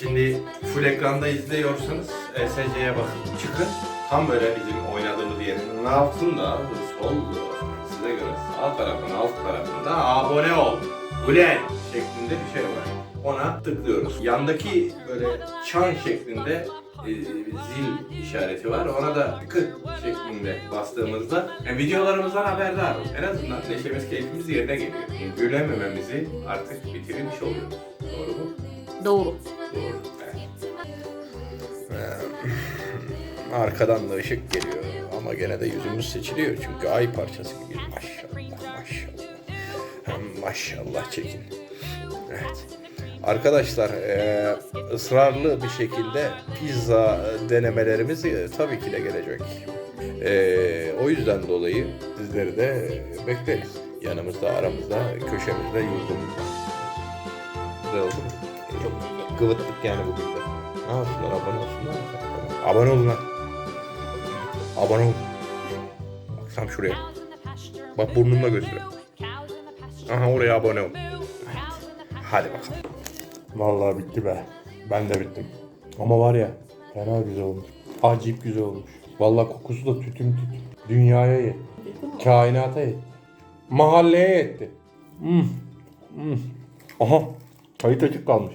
Şimdi full ekranda izliyorsanız ESC'ye bakın. Çıkın. Tam böyle bizim oynadığımız yerin altında sol size göre sağ tarafın alt tarafında abone ol. Ulen şeklinde bir şey var. Ona tıklıyoruz. Yandaki böyle çan şeklinde e, zil işareti var. Ona da tık şeklinde bastığımızda e, videolarımızdan haberdar olun. En azından neşemiz, keyfimiz yerine geliyor. Gülemememizi artık bitirmiş oluyoruz. Doğru mu? Doğru. Arkadan da ışık geliyor ama gene de yüzümüz seçiliyor çünkü ay parçası gibi. Maşallah maşallah. Hem maşallah çekin. Evet. Arkadaşlar eee, ısrarlı bir şekilde pizza denemelerimiz e, tabii ki de gelecek. Eee, o yüzden dolayı sizleri de bekleriz. Yanımızda, aramızda, köşemizde, yurdumuzda. Güzel oldu mu? Çok. Kıvıttık yani bugün de. Ne yapsınlar abone olsunlar mı? Abone olun lan. Abone ol. Bak tam şuraya. Bak burnumla gösteriyor. Aha oraya abone ol. Hadi bakalım. Vallahi bitti be. Ben de bittim. Ama var ya fena güzel olmuş. Acayip güzel olmuş. Vallahi kokusu da tütün tütün. Dünyaya yetti. Kainata yetti. Mahalleye yetti. Hmm. Hmm. Aha. Kayıt açık kalmış.